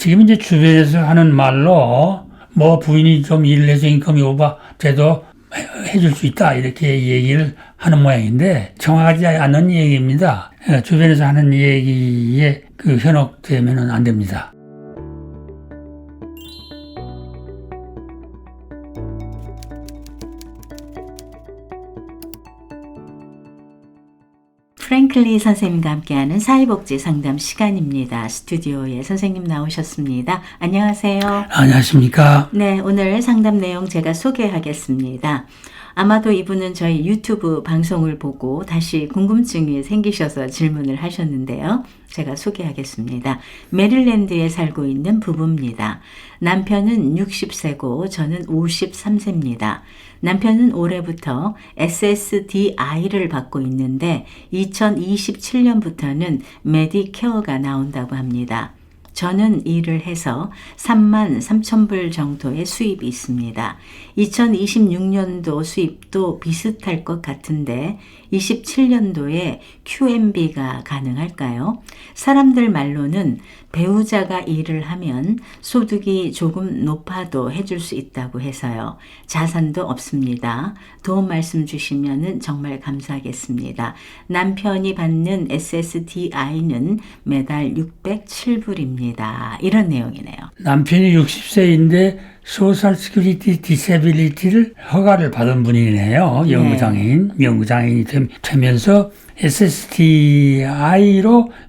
지금 이제 주변에서 하는 말로 뭐 부인이 좀 일을 해서 인컴이 오버 돼도 해줄 수 있다 이렇게 얘기를 하는 모양인데 정확하지 않은 얘기입니다. 예, 주변에서 하는 얘기에 그 현혹되면은 안 됩니다. 프랭클리 선생님과 함께하는 사회복지 상담 시간입니다. 스튜디오에 선생님 나오셨습니다. 안녕하세요. 안녕하십니까? 네, 오늘 상담 내용 제가 소개하겠습니다. 아마도 이분은 저희 유튜브 방송을 보고 다시 궁금증이 생기셔서 질문을 하셨는데요. 제가 소개하겠습니다. 메릴랜드에 살고 있는 부부입니다. 남편은 60세고 저는 53세입니다. 남편은 올해부터 SSDI를 받고 있는데 2027년부터는 메디케어가 나온다고 합니다. 저는 일을 해서 3만 3천 불 정도의 수입이 있습니다. 2026년도 수입도 비슷할 것 같은데 27년도에 QMB가 가능할까요? 사람들 말로는 배우자가 일을 하면 소득이 조금 높아도 해줄 수 있다고 해서요. 자산도 없습니다. 도움 말씀 주시면 정말 감사하겠습니다. 남편이 받는 SSDI는 매달 607불입니다. 이런 내용이네요. 남편이 60세인데 소셜 스큐리티 디세빌리티를 허가를 받은 분이네요. 연구장인, 연구장인이 되면서 SSDI로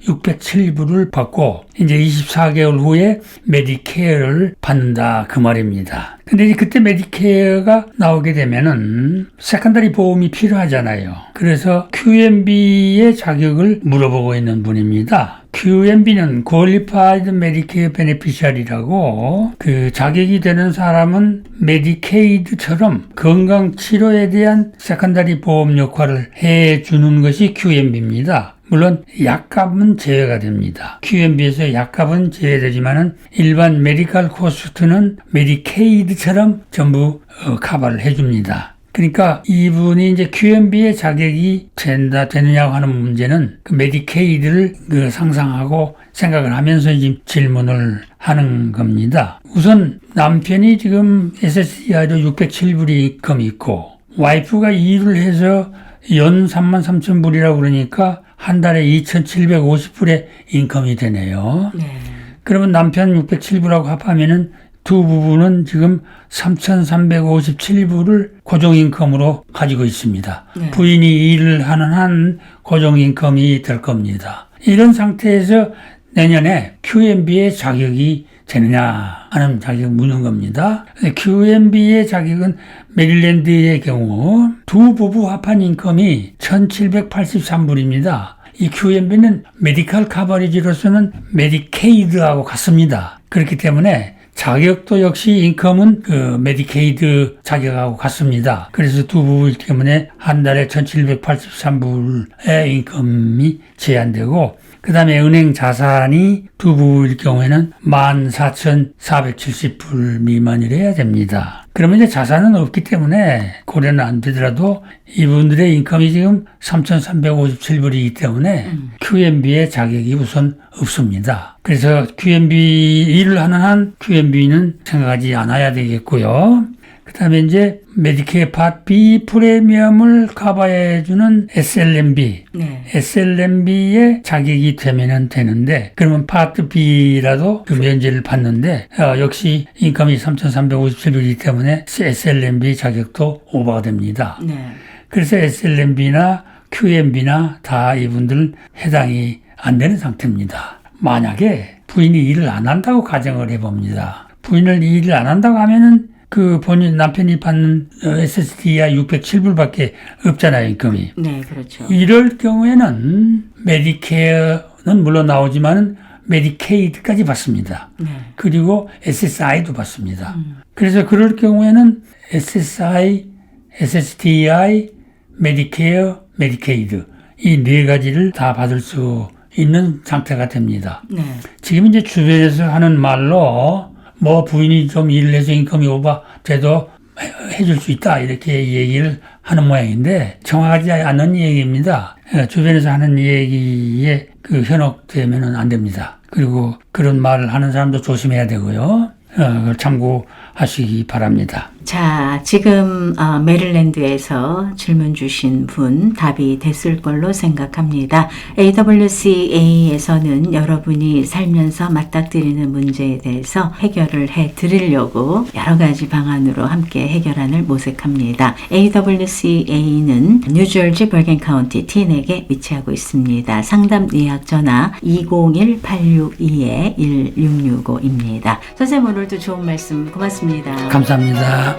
607불을 받고 이제 24개월 후에 메디케어를 받는다 그 말입니다. 근데 이제 그때 메디케어가 나오게 되면은 세컨다리 보험이 필요하잖아요. 그래서 QMB의 자격을 물어보고 있는 분입니다. QMB는 Qualified Medicare Beneficiary라고 그 자격이 되는 사람은 메디케이드처럼 건강 치료에 대한 세컨다리 보험 역할을 해 주는 것이 QMB입니다. 물론 약값은 제외가 됩니다. QMB에서 약값은 제외되지만은 일반 메디컬 코스트는 메디케이드처럼 전부 어, 커버를 해줍니다. 그러니까 이분이 이제 QMB의 자격이 된다 되느냐고 하는 문제는 그 메디케이드를 그 상상하고 생각을 하면서 지금 질문을 하는 겁니다. 우선 남편이 지금 SSDI로 607불이 인컴이 있고 와이프가 일을 해서 연 3만 3천 불이라고 그러니까 한 달에 2,750불의 인컴이 되네요. 네. 그러면 남편 607불하고 합하면은 두 부부는 지금 3,357불을 고정인컴으로 가지고 있습니다. 네. 부인이 일을 하는 한 고정인컴이 될 겁니다. 이런 상태에서 내년에 QMB의 자격이 되느냐 하는 자격을 묻는 겁니다. QMB의 자격은 메릴랜드의 경우 두 부부 합한 인컴이 1783불입니다. 이 QMB는 메디컬 카버리지로서는 메디케이드하고 같습니다. 그렇기 때문에 자격도 역시 인컴은 그 메디케이드 자격하고 같습니다. 그래서 두 부부 때문에 한 달에 1783불의 인컴이 제한되고 그 다음에 은행 자산이 두 부부일 경우에는 14,470불 미만이래야 됩니다. 그러면 이제 자산은 없기 때문에 고려는 안 되더라도 이분들의 인컴이 지금 3,357불이기 때문에 음. QMB의 자격이 우선 없습니다. 그래서 QMB 일을 하는 한 QMB는 생각하지 않아야 되겠고요. 그 다음에 이제 메디케어 파 B 프리미엄을 커버해주는 SLMB. 네. SLMB의 자격이 되면 되는데, 그러면 파트 B라도 그 면제를 받는데, 어, 역시 인컴이 3,357이기 때문에 SLMB 자격도 오버가 됩니다. 네. 그래서 SLMB나 QMB나 다 이분들 해당이 안 되는 상태입니다. 만약에 부인이 일을 안 한다고 가정을 해봅니다. 부인을 일을 안 한다고 하면은 그 본인 남편이 받는 SSDI 607불밖에 없잖아요, 인금이. 네, 그렇죠. 이럴 경우에는 메디케어는 물론 나오지만은 메디케이드까지 받습니다. 네. 그리고 SSI도 받습니다. 그래서 그럴 경우에는 SSI, SSDI, 메디케어, 메디케이드 이 네 가지를 다 받을 수 있는 상태가 됩니다. 네. 지금 이제 주변에서 하는 말로 뭐 부인이 좀 일을 해서 인컴이 오버 돼도 해- 해줄 수 있다 이렇게 얘기를 하는 모양인데 정확하지 않은 얘기입니다. 예, 주변에서 하는 얘기에 그 현혹되면은 안 됩니다. 그리고 그런 말을 하는 사람도 조심해야 되고요. 어, 참고하시기 바랍니다. 자, 지금 어, 메릴랜드에서 질문 주신 분 답이 됐을 걸로 생각합니다. AWCA에서는 여러분이 살면서 맞닥뜨리는 문제에 대해서 해결을 해 드리려고 여러 가지 방안으로 함께 해결안을 모색합니다. AWCA는 뉴저지 버겐 카운티 티넥에 위치하고 있습니다. 상담 예약 전화 201-862-1665입니다. 선생님 오늘도 좋은 말씀 고맙습니다. 감사합니다.